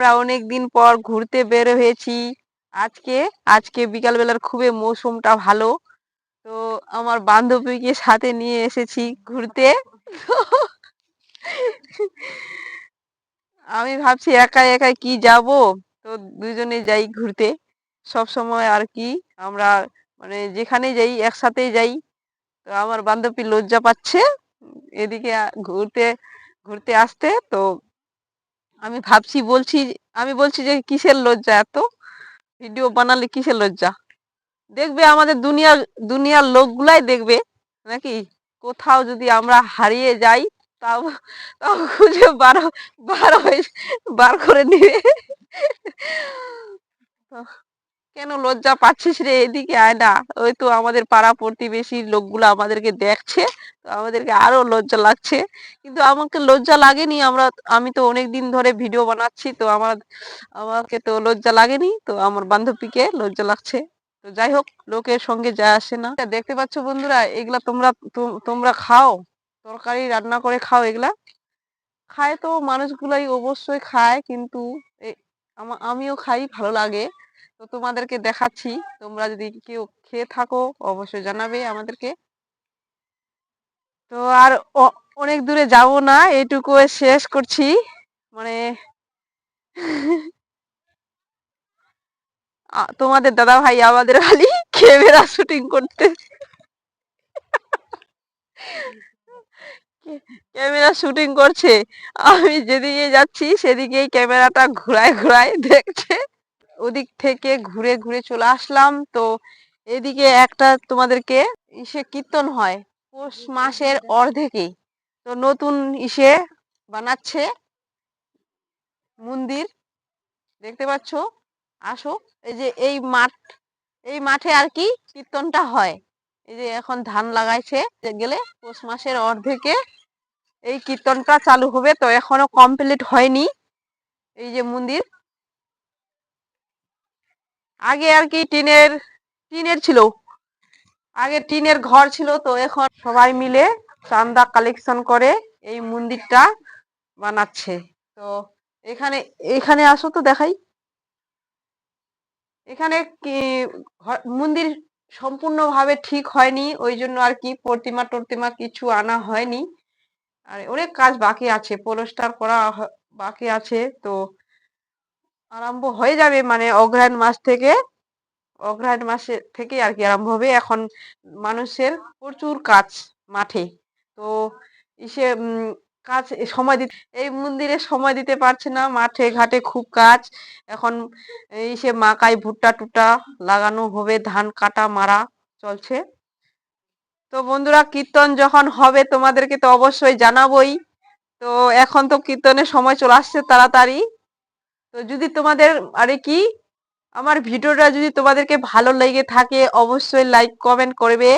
আমরা অনেক দিন পর ঘুরতে বের হয়েছি। আজকে আজকে বিকালবেলার খুবই মৌসুমটা ভালো। তো আমার বান্ধবীকে সাথে নিয়ে এসেছি ঘুরতে। আমি ভাবছি একা একাই কি যাব? তো দুজনে যাই ঘুরতে। সব সময় আর কি, আমরা মানে যেখানে যাই, একসাথেই যাই। তো আমার বান্ধবী লজ্জা পাচ্ছে। এদিকে ঘুরতে ঘুরতে আসতে, তো আমি ভাবছি, বলছি, আমি বলছি যে কিসের লজ্জা এত? ভিডিও বানালে কিসের লজ্জা? দেখবে আমাদের দুনিয়ার দুনিয়ার লোকগুলাই দেখবে নাকি? কোথাও যদি আমরা হারিয়ে যাই, তাও তাও খুঁজে বার বার হয়ে বার করে নিবে। কেন লজ্জা পাচ্ছিস রে? এদিকে আয় না। ওই তো আমাদের পাড়া প্রতিবেশীর লোকগুলো আমাদেরকে দেখছে, তো আমাদেরকে আরও লজ্জা লাগছে। কিন্তু আমাকে লজ্জা লাগেনি, আমরা, আমি তো অনেক দিন ধরে ভিডিও বানাচ্ছি, তো আমার, আমাকে তো লজ্জা লাগেনি, তো আমার বান্ধবীকে লজ্জা লাগছে। তো যাই হোক, লোকের সঙ্গে যা আসে না। দেখতে পাচ্ছ বন্ধুরা, এগুলা তোমরা তোমরা খাও। তরকারি রান্না করে খাও এগুলা। খায় তো, মানুষগুলাই অবশ্যই খায়, কিন্তু আমিও খাই, ভালো লাগে। তো তোমাদেরকে দেখাচ্ছি। তোমরা যদি কেউ খেয়ে থাকো, অবশ্যই জানাবে আমাদেরকে। তো আর অনেক দূরে যাব না এইটুকু শেষ করছি। মানে তোমাদের দাদা ভাই আমাদের খালি ক্যামেরা শুটিং করতে। ক্যামেরা শুটিং করছে। আমি যেদিকে যাচ্ছি, সেদিকেই ক্যামেরাটা ঘুরায় ঘুরায় দেখছে। ওদিক থেকে ঘুরে ঘুরে চলে আসলাম। তো এদিকে একটা তোমাদেরকে ইসে কীর্তন হয় পৌষ মাসের অর্ধেকে তো নতুন ইসে বানাচ্ছে মন্দির। দেখতে পাচ্ছ? আসো। এই যে এই মাঠ, এই মাঠে আর কি কীর্তনটা হয়। এই যে এখন ধান লাগাইছে, গেলে পৌষ মাসের অর্ধেকে এই কীর্তনটা চালু হবে। তো এখনও কমপ্লিট হয়নি এই যে মন্দির। আগে আর কি টিনের টিনের ছিল। আগে টিনের ঘর ছিল তো এখন সবাই মিলে চান্দা কালেকশন করে এই মন্দিরটা বানাচ্ছে। তো এখানে এখানে আসো তো দেখাই। এখানে কি মন্দির সম্পূর্ণভাবে ঠিক হয়নি, ওই জন্য আর কি প্রতিমা টর্তিমা কিছু আনা হয়নি। আর অনেক কাজ বাকি আছে, পলস্টার করা বাকি আছে, তো আরম্ভ হয়ে যাবে মানে অগ্রহায়ণ মাস থেকে অগ্রহায়ণ মাসে থেকে আর কি আরম্ভ হবে। এখন মানুষের প্রচুর কাজ মাঠে। তো ইসে কাজ সময় দিতে, এই মন্দিরে সময় দিতে পারছে না। মাঠে ঘাটে খুব কাজ। এখন ইসে সে মাকাই ভুট্টা টুটা লাগানো হবে, ধান কাটা মারা চলছে। তো বন্ধুরা, কীর্তন যখন হবে তোমাদেরকে তো অবশ্যই জানাবোই। তো এখন তো কীর্তনের সময় চলে আসছে তাড়াতাড়ি। তো যদি তোমাদের, আরে কি? আমার ভিডিওটা যদি তোমাদেরকে ভালো লেগে থাকে, অবশ্যই লাইক কমেন্ট করবে।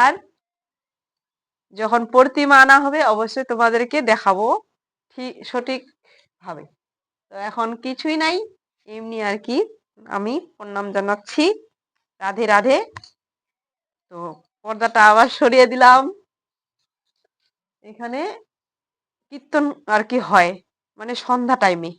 আর যখন প্রতিমা আনা হবে, অবশ্যই তোমাদেরকে দেখাবো ঠিক সঠিক ভাবে তো এখন কিছুই নাই, এমনি আর কি আমি প্রণাম জানাচ্ছি। রাধে রাধে। তো পর্দাটা আবার সরিয়ে দিলাম। এখানে কীর্তন আর কি হয় মানে সন্ধ্যা টাইমে